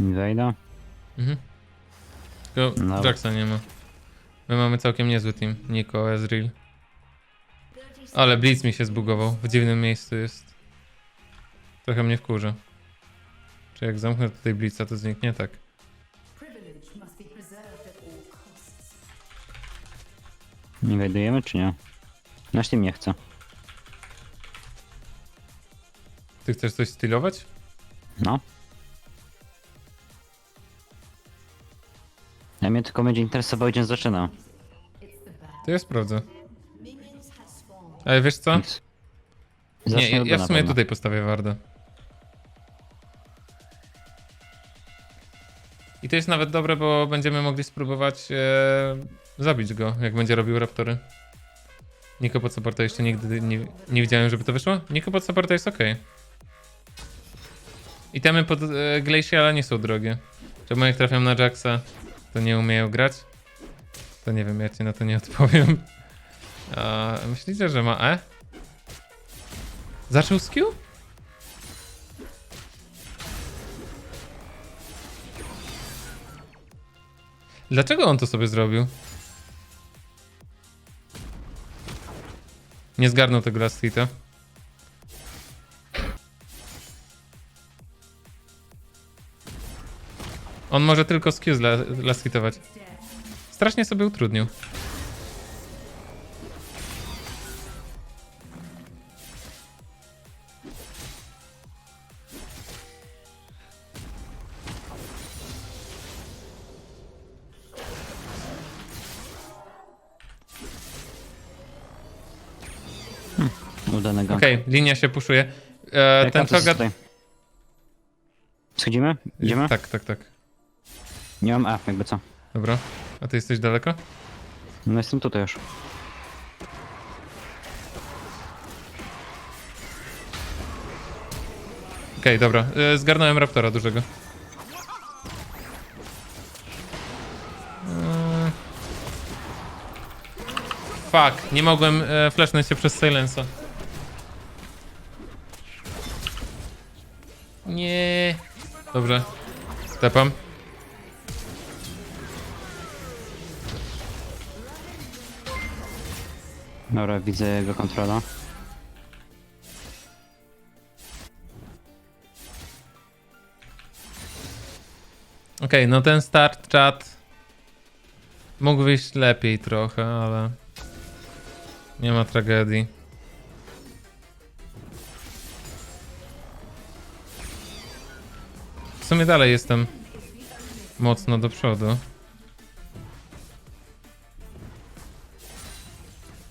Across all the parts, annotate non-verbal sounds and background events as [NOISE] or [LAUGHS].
Nie wejdę. Mhm. Tylko No. Jacksa nie ma. My mamy całkiem niezły team. Niko, Ezreal. Ale Blitz mi się zbugował. W dziwnym miejscu jest. Trochę mnie wkurza. Czy jak zamknę tutaj Blitza, to zniknie? Tak. Privilege must be preserved at all costs. Nie wejdujemy czy nie? Nasz team nie chce. Ty chcesz coś stylować? No. Ja mnie tylko będzie interesował, gdzie on zaczyna. To ja sprawdzę. Ale wiesz co? Więc Nie, ja, od ja w sumie pewno. tutaj postawię Wardę. I to jest nawet dobre, bo będziemy mogli spróbować e, zabić go, jak będzie robił raptory. Niko pod supporta jeszcze nigdy nie, nie widziałem, żeby to wyszło. Niko pod supporta jest ok. Itemy pod e, Glaciala nie są drogie. Czemu jak trafiam na Jacksa, to nie umieją grać? To nie wiem, ja ci na to nie odpowiem. A, myślicie, że ma E? Zaczął z? Dlaczego on to sobie zrobił? Nie zgarnął tego last hita. On może tylko z Q hitować. Strasznie sobie utrudnił. Udanego. Okej, linia się puszuje. E, ten to jest czogat... tutaj? Schodzimy? Idziemy? Tak, tak, tak. Nie mam A, jakby co. Dobra. A ty jesteś daleko? No jestem tutaj już. Okej, dobra. E, zgarnąłem Raptora dużego. Eee. Fuck, nie mogłem e, flashnąć się przez Silensa. Nie. Dobrze. Stepam. Dobra, widzę jego kontrola. Okej, no ten start chat mógł wyjść lepiej trochę, ale nie ma tragedii. W sumie dalej jestem mocno do przodu.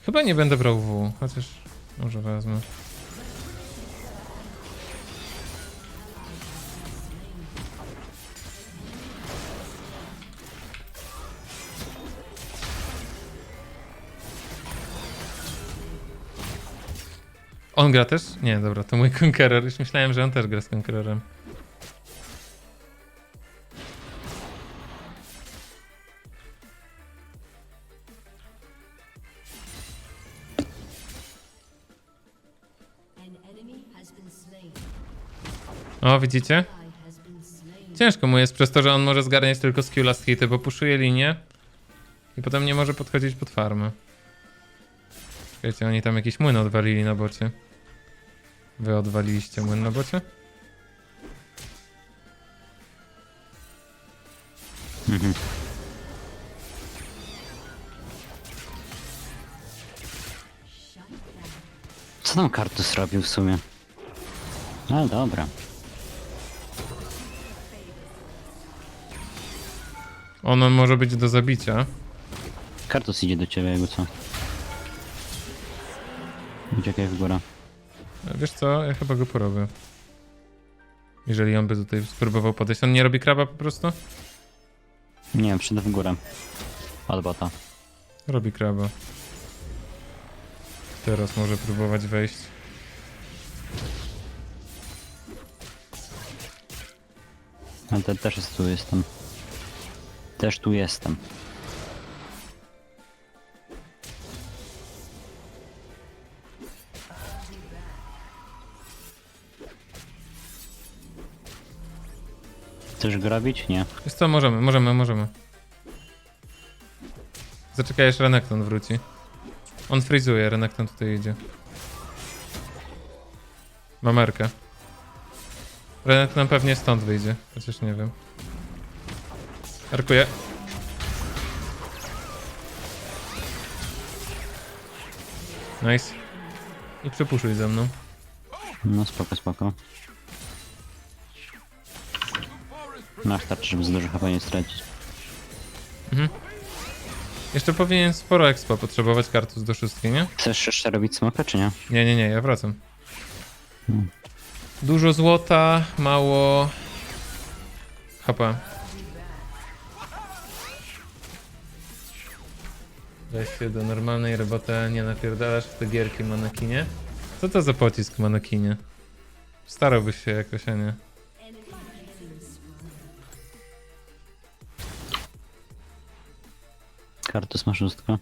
Chyba nie będę brał W, chociaż może wezmę. On gra też? Nie, dobra, to mój Conqueror. Już myślałem, że on też gra z Conquerorem. O, widzicie? Ciężko mu jest przez to, że on może zgarniać tylko skill last hity, bo puszuje linię i potem nie może podchodzić pod farmę. Czekajcie, oni tam jakiś młyn odwalili na bocie. Wy odwaliliście młyn na bocie? Mhm. Co tam Kartus robił w sumie? No dobra. On może być do zabicia. Kartus idzie do ciebie, jakby co. Uciekaj w górę. Wiesz co, ja chyba go porobię. Jeżeli on by tutaj spróbował podejść. On nie robi kraba po prostu? Nie przyjdę w górę. Od bota. Robi kraba. Teraz może próbować wejść. Ale te, też jest tu jestem. Też tu jestem. Chcesz go robić? Nie. Wiesz co, możemy, możemy, możemy. Zaczekaj, aż Renekton wróci. On frizuje, Renekton tutaj idzie. Mamerkę. Renekton pewnie stąd wyjdzie, chociaż nie wiem. Arkuję. Nice. I przepuszuj ze mną. No spoko, spoko. Masz tarczę, żeby za dużo chyba nie stracić. Jeszcze powinien sporo expa potrzebować kartus do szóstki, nie? Chcesz jeszcze robić smoka, czy nie? Nie, nie, nie, ja wracam. Hmm. Dużo złota, mało HP. Weź się do normalnej roboty, a nie napierdalasz w te gierki manekinie. Co to za pocisk manekinie? Starałbyś się jakoś, a nie? Kartus masz szóstkę.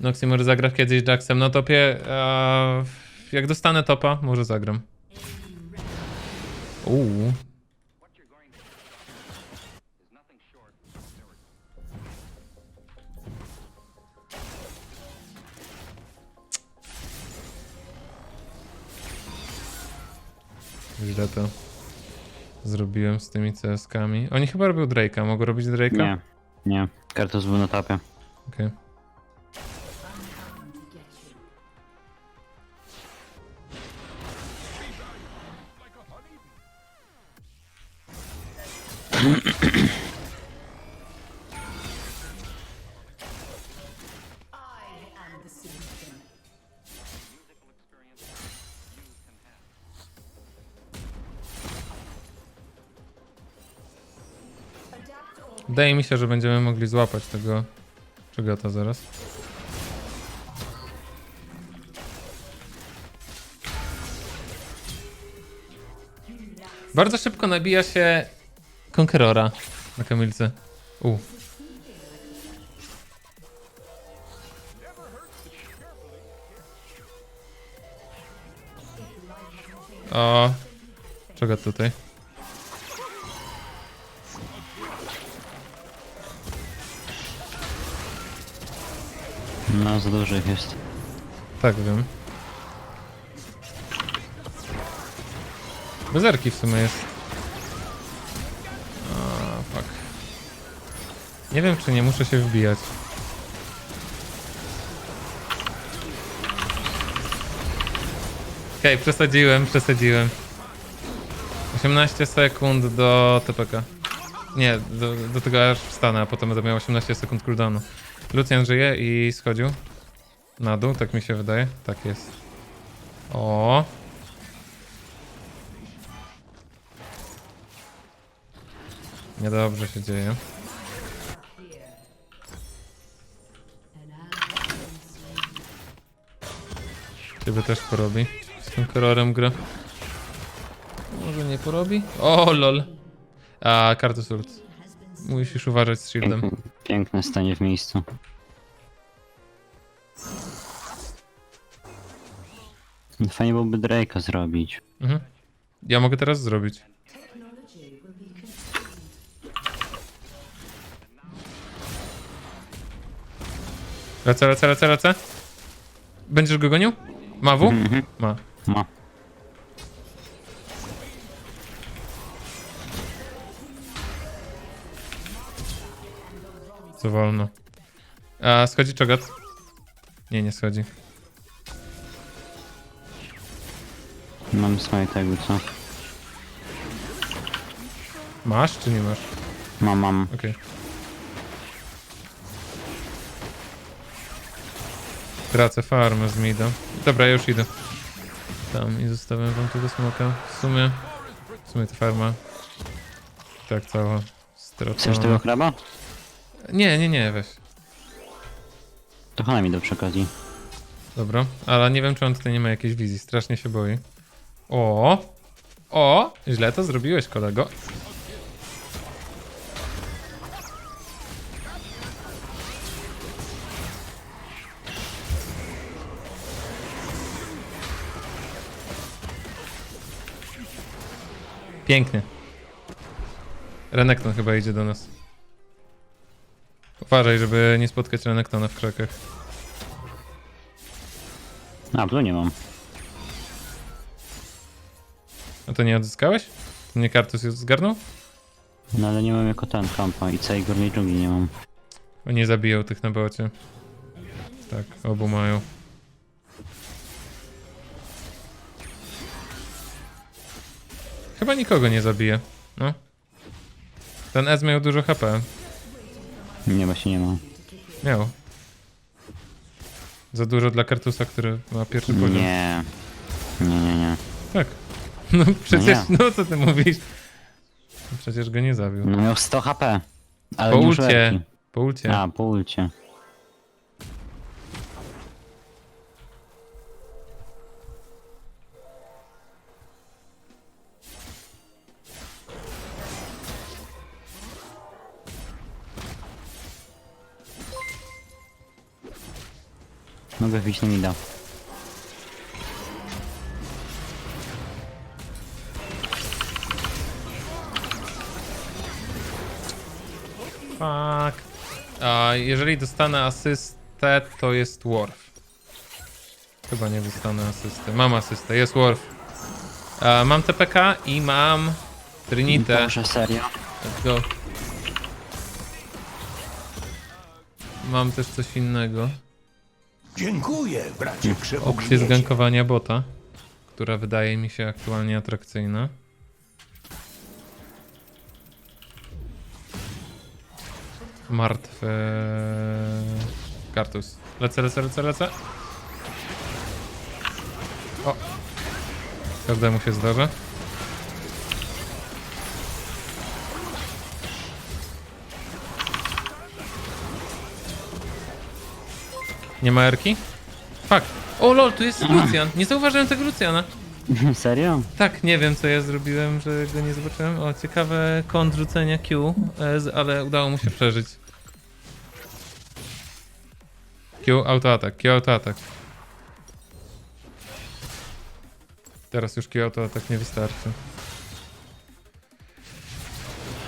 Noxy może zagra kiedyś Jacksem na topie. A jak dostanę topa, może zagram. Uuu. Źle to zrobiłem z tymi CS-kami. Oni chyba robią Drake'a. Mogą robić Drake'a? Nie. Nie. Kartus był na tapie. Okej. I Wydaje mi się, że będziemy mogli złapać tego czego to zaraz. Bardzo szybko nabija się Conquerora na kamilce. U. O, czego tutaj? No, za dużo ich jest. Tak, wiem. Bezerki w sumie jest. A, fuck. Nie wiem, czy nie muszę się wbijać. Okej, przesadziłem, przesadziłem. 18 sekund do TPK. Nie, do, do tego aż wstanę, a potem będę miał 18 sekund cooldownu. Lucian żyje i schodził. Na dół, tak mi się wydaje. Tak jest. O. Niedobrze się dzieje. Ciebie też porobi. Z tym kolorem gra. Może nie porobi? O, lol. A, Kartus. Musisz uważać z shieldem. Piękne stanie w miejscu. Fajnie byłoby Drake'a zrobić. Mhm. Ja mogę teraz zrobić. Lecę, lecę, lecę, lecę. Będziesz go gonił? Ma W? Mhm. Ma. Ma. Co wolno. A, schodzi czogat? Nie, nie schodzi. Mam swoje tego, co? Masz czy nie masz? Mam, mam. Okej. Tracę farmę z mida. Dobra, ja już idę. Tam i zostawiam wam tego smoka. W sumie... W sumie ta farma... Tak cała stracona. Chcesz tego chraba? Nie, nie, nie, weź. To Hana mi do przy. Dobra, ale nie wiem, czy on tutaj nie ma jakiejś wizji. Strasznie się boi. O! O! Źle to zrobiłeś, kolego. Pięknie. Renekton chyba idzie do nas. Uważaj, żeby nie spotkać Renektona w krzakach. A, tu nie mam. A to nie odzyskałeś? To nie Kartus już zgarnął? No ale nie mam jako ten kampa i całej górnej dżungli nie mam. Nie zabiją tych na bocie. Tak, obu mają. Chyba nikogo nie zabije. No. Ten Ez miał dużo HP. Nie, właśnie nie mam. Miał. Za dużo dla Kartusa, który ma pierwszy poziom. Nie. Nie, nie, nie. Tak. [LAUGHS] No przecież, nie. no co ty mówisz? No Przecież go nie zabił. No miał 100 HP. Ale Po nie ulcie. Po ulcie. A, po ulcie. Wyjść na mida. Fuck. A jeżeli dostanę asystę, to jest Worf. Chyba nie dostanę asysty. Mam asystę, jest Worf. A, mam TPK i mam Trinitę. Boże, serio? Let's go. Mam też coś innego. Dziękuję, bracie Opcję przepogniecie. zgankowania bota, która wydaje mi się aktualnie atrakcyjna. Martwy kartus. Lecę, lecę, lecę, lecę. O! Każdemu się zdarza. Nie ma erki? Fuck. O lol, tu jest Lucian. Nie zauważyłem tego Luciana. [LAUGHS] serio? Tak, nie wiem co ja zrobiłem, że go nie zobaczyłem. O, ciekawe kąt rzucenia Q, e, z- ale udało mu się przeżyć. Q, autoatak, Q, autoatak. Teraz już Q, autoatak nie wystarczy.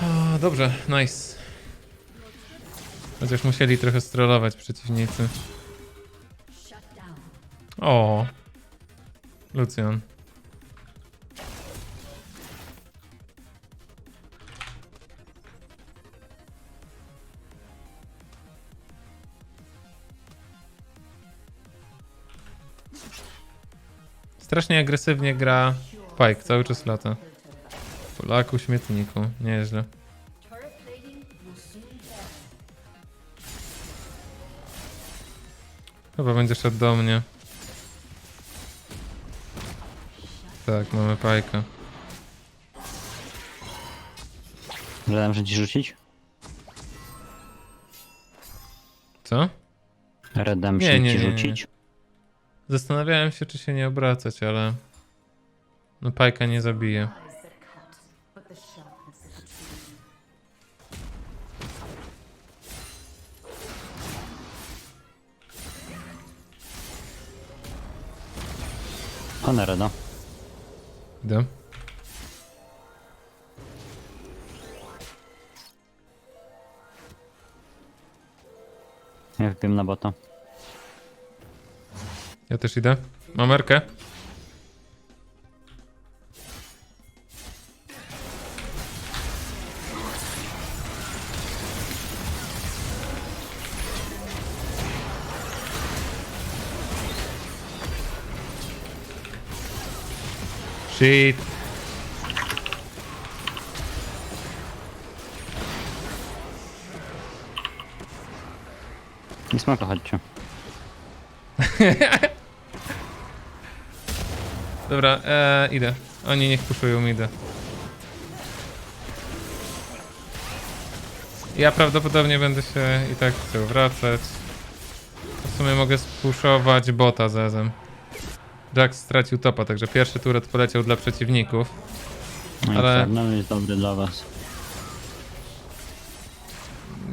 O, dobrze, nice. Chociaż musieli trochę strollować przeciwnicy. O, Lucian. Strasznie agresywnie gra Pike, cały czas lata. Polaku, śmietniku, nieźle. Chyba będzie szedł do mnie. Tak, mamy Pajka. Redemption ci rzucić? Co? Redemption Nie, nie, ci nie, nie. rzucić? Zastanawiałem się, czy się nie obracać, ale... No Pajka nie zabije. Eyes that Idę. Ja wbiłem na bota. Ja też idę. Mam Erkę. Shit. Nie smaka, chodźcie. [LAUGHS] Dobra, e, idę. Oni niech puszują, idę. Ja prawdopodobnie będę się i tak chciał wracać. W sumie mogę spuszować bota z Jax stracił topa, także pierwszy turet poleciał dla przeciwników. No Ale- Infernal jest dobry dla was.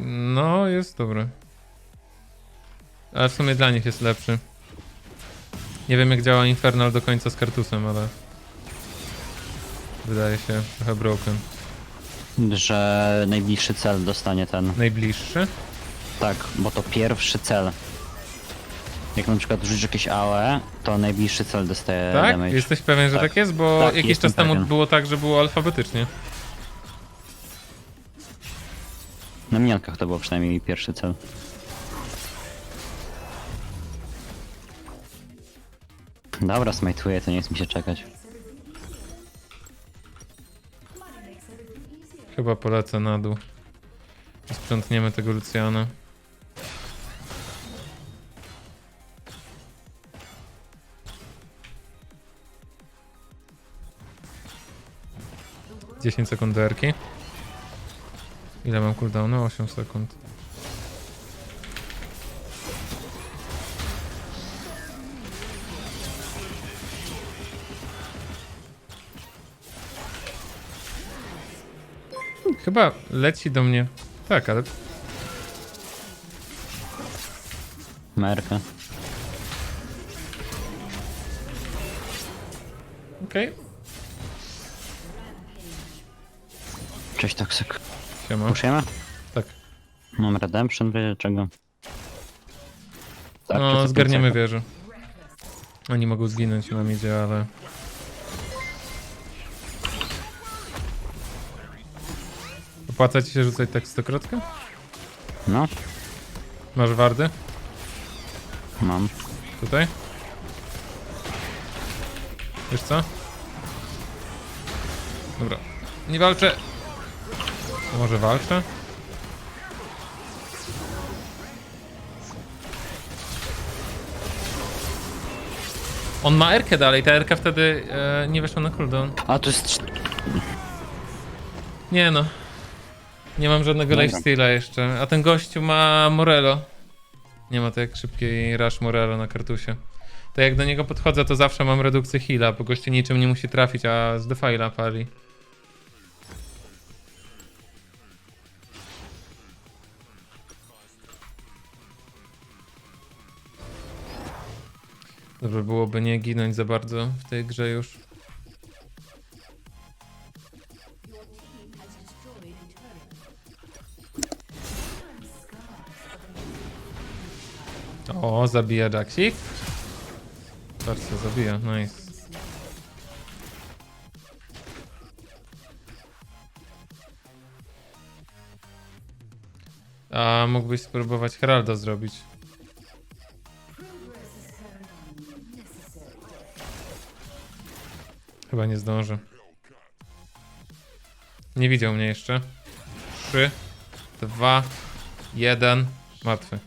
No, jest dobry. Ale w sumie dla nich jest lepszy. Nie wiem jak działa Infernal do końca z Kartusem, ale... wydaje się trochę broken. Że najbliższy cel dostanie ten. Najbliższy? Tak, bo to pierwszy cel. Jak na przykład rzucisz jakieś AOE, to najbliższy cel dostaje Tak? damage. Jesteś pewien, że Tak. tak, jest? Bo Tak, jakiś jestem czas temu pewien. było tak, że było alfabetycznie. Na minionkach to był przynajmniej pierwszy cel. Dobra, smajtuję, to nie jest mi się czekać. Chyba polecę na dół. Sprzątniemy tego Luciana. Dziesięć sekund derki. Ile mam cooldownu? 8 sekund. Chyba leci do mnie. Tak, ale Merkę. okej. Cześć toksyk. Siema. Puszujemy? Tak. Mam redemption, wie czego. Tak, No, zgarniemy wieżę. Oni mogą zginąć nam idzie, ale... Opłaca ci się rzucać tak stokrotkę? No, Masz wardy? mam. Tutaj? Wiesz co? Dobra. Nie walczę. Może walczę? On ma Erkę dalej, ta Erka wtedy e, nie weszła na cooldown. A, to jest... Nie no. Nie mam żadnego Dobra. lifesteala jeszcze. A ten gościu ma Morello. Nie ma tak szybkiej rush Morello na kartusie. To jak do niego podchodzę, to zawsze mam redukcję heala, bo gościu niczym nie musi trafić, a z defile'a pali. Dobrze byłoby nie ginąć za bardzo w tej grze już. O, zabija Jacksik. Bardzo zabija, nice. A mógłbyś spróbować Heralda zrobić. Chyba nie zdążę. Nie widział mnie jeszcze. 3, 2, 1. Martwy.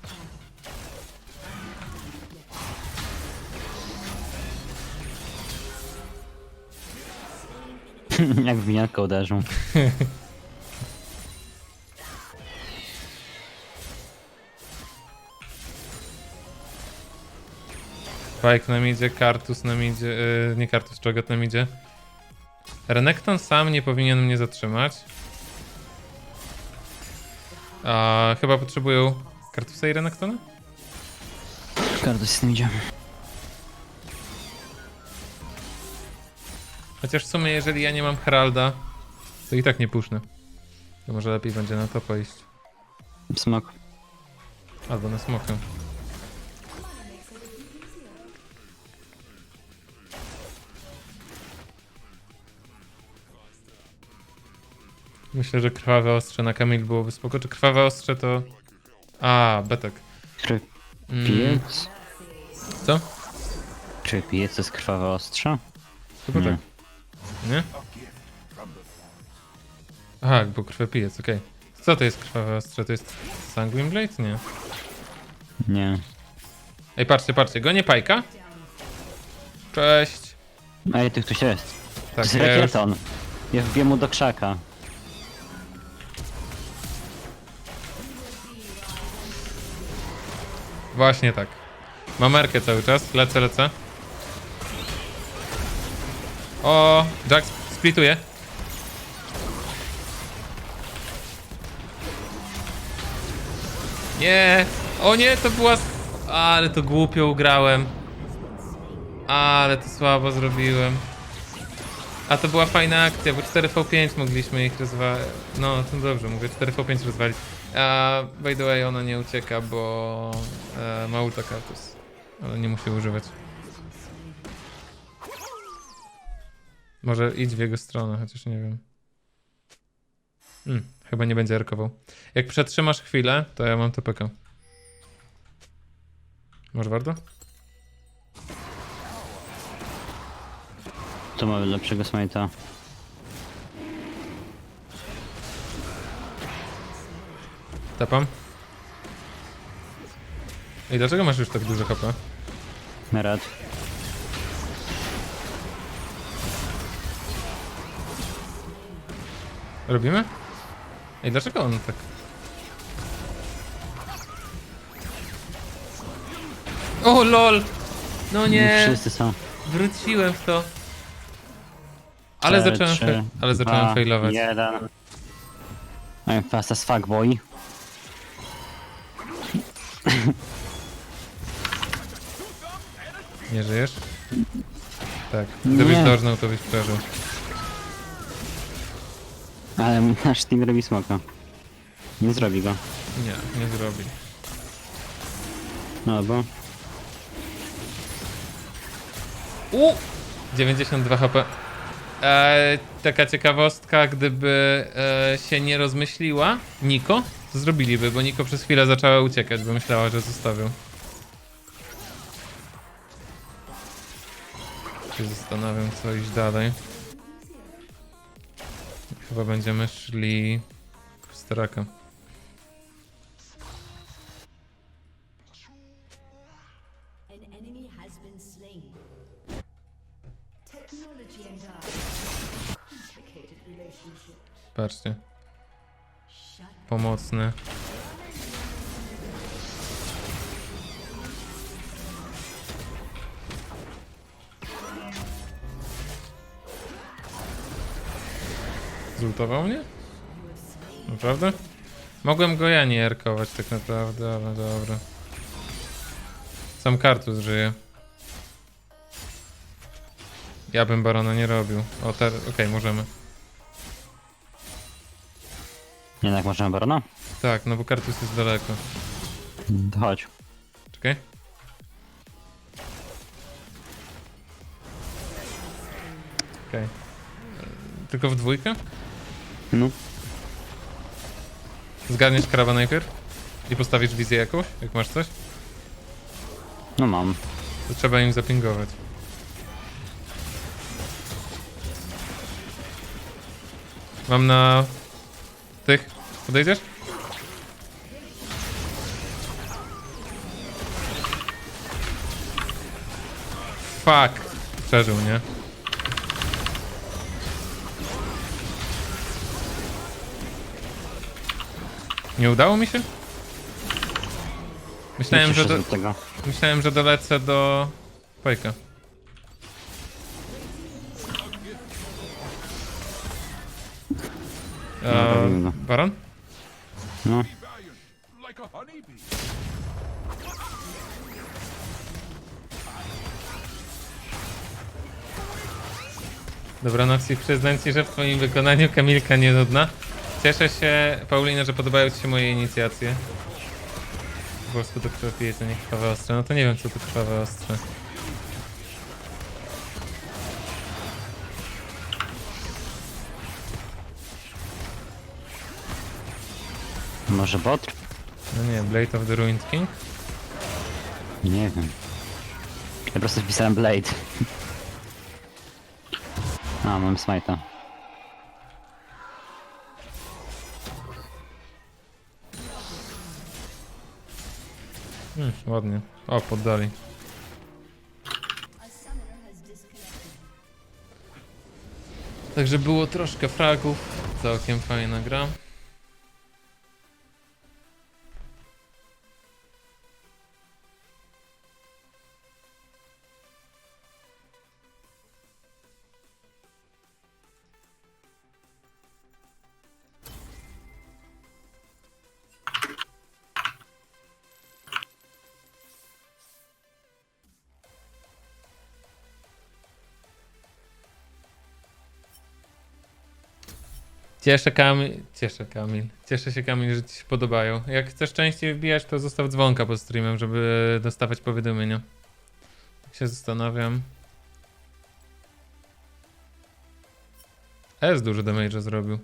[LAUGHS] Jak w uderzą. [LAUGHS] Pike nam idzie, Kartus nam idzie, yy, nie Kartus, Czogat nam idzie. Renekton sam nie powinien mnie zatrzymać. A chyba potrzebują Kartusa i Renektona? Kardo z tym idzie. Chociaż w sumie jeżeli ja nie mam Heralda, to i tak nie pusznę. To może lepiej będzie na to iść. Smok. Albo na smokę. Myślę, że krwawe ostrze na Kamil byłoby spoko. Czy krwawe ostrze to... A, betek. Mm, piec? co? Czy piec to jest krwawe ostrze? Chyba Nie. tak. Nie? Aha, bo krwiopijec, okej. Co to jest krwawe ostrze? To jest Sanguine Blade? Nie. Nie. Ej, patrzcie, patrzcie, gonię Pajka. Cześć. Ej, tu ktoś jest. To Tak, jest ja już... rakieton. Ja wbiję mu do krzaka. Właśnie tak. Mam merkę cały czas, lecę, lecę. O, Jack splituje. Nie! O nie, to była... Ale to głupio ugrałem. Ale to słabo zrobiłem. A to była fajna akcja, bo 4v5 mogliśmy ich rozwalić. No, to dobrze, mówię 4v5 rozwalić. A by the way, ona nie ucieka, bo e, ma ulta kaktus. Ale nie musi używać. Może idź w jego stronę, chociaż nie wiem. Hmm, chyba nie będzie arkował. Jak przetrzymasz chwilę, to ja mam TPK. Może warto? Tu mamy lepszego smajta. Tapam. Ej, dlaczego masz już tak dużo HP? Merat. Robimy? Ej, dlaczego on tak... O lol! No nie! Wszyscy są. Wróciłem w to. Ale Cztery, zacząłem, trzy, fe- ale zacząłem dwa, failować. Jeden. I'm fast as fuck, boy. Nie żyjesz? Tak. Nie. Gdybyś dorżnął, to byś przeżył. Ale nasz team robi smoka. Nie zrobi go. Nie, nie zrobi. No bo... U! 92 HP. E, taka ciekawostka, gdyby e, się nie rozmyśliła Niko, to zrobiliby, bo Niko przez chwilę zaczęła uciekać, bo myślała, że zostawią. Się zastanawiam, co iść dalej. Chyba będziemy szli w Staraka. Pomocny. Zultował mnie? Naprawdę? Mogłem go ja nie erkować tak naprawdę, ale dobra. Sam kartus żyje. Ja bym barona nie robił. O, ter... okej, możemy. Jednak możemy barona? Tak, no bo kartus jest daleko. To chodź. Czekaj. Okej. E, Tylko w dwójkę? No. Zgarniesz krawa najpierw? I postawisz wizję jakąś, jak masz coś? No mam. To trzeba im zapingować. Mam na... tych. Podejdziesz? Fuck. Przeżył, nie? Nie udało mi się? Myślałem, że, do, do tego. myślałem, że dolecę do Fajka. Eee, go. Baron? No. Dobra, Noxy, przyznam ci, że w twoim wykonaniu Kamilka nie nudna. Cieszę się, Paulina, że podobają ci się moje inicjacje. Po polsku to krwawie, to nie krwawe ostre. No to nie wiem, co to krwawe ostre. Może bot? No nie, Blade of the Ruined King? Nie wiem. Ja po prostu wpisałem Blade. A, mam smajta. Hmm, ładnie. O, poddali. Także było troszkę fragów. Całkiem fajna gra. Cieszę Kamil, cieszę Kamil, cieszę się Kamil, że ci się podobają. Jak chcesz częściej wbijać, to zostaw dzwonka pod streamem, żeby dostawać powiadomienia. Tak się zastanawiam. S dużo damage'a zrobił.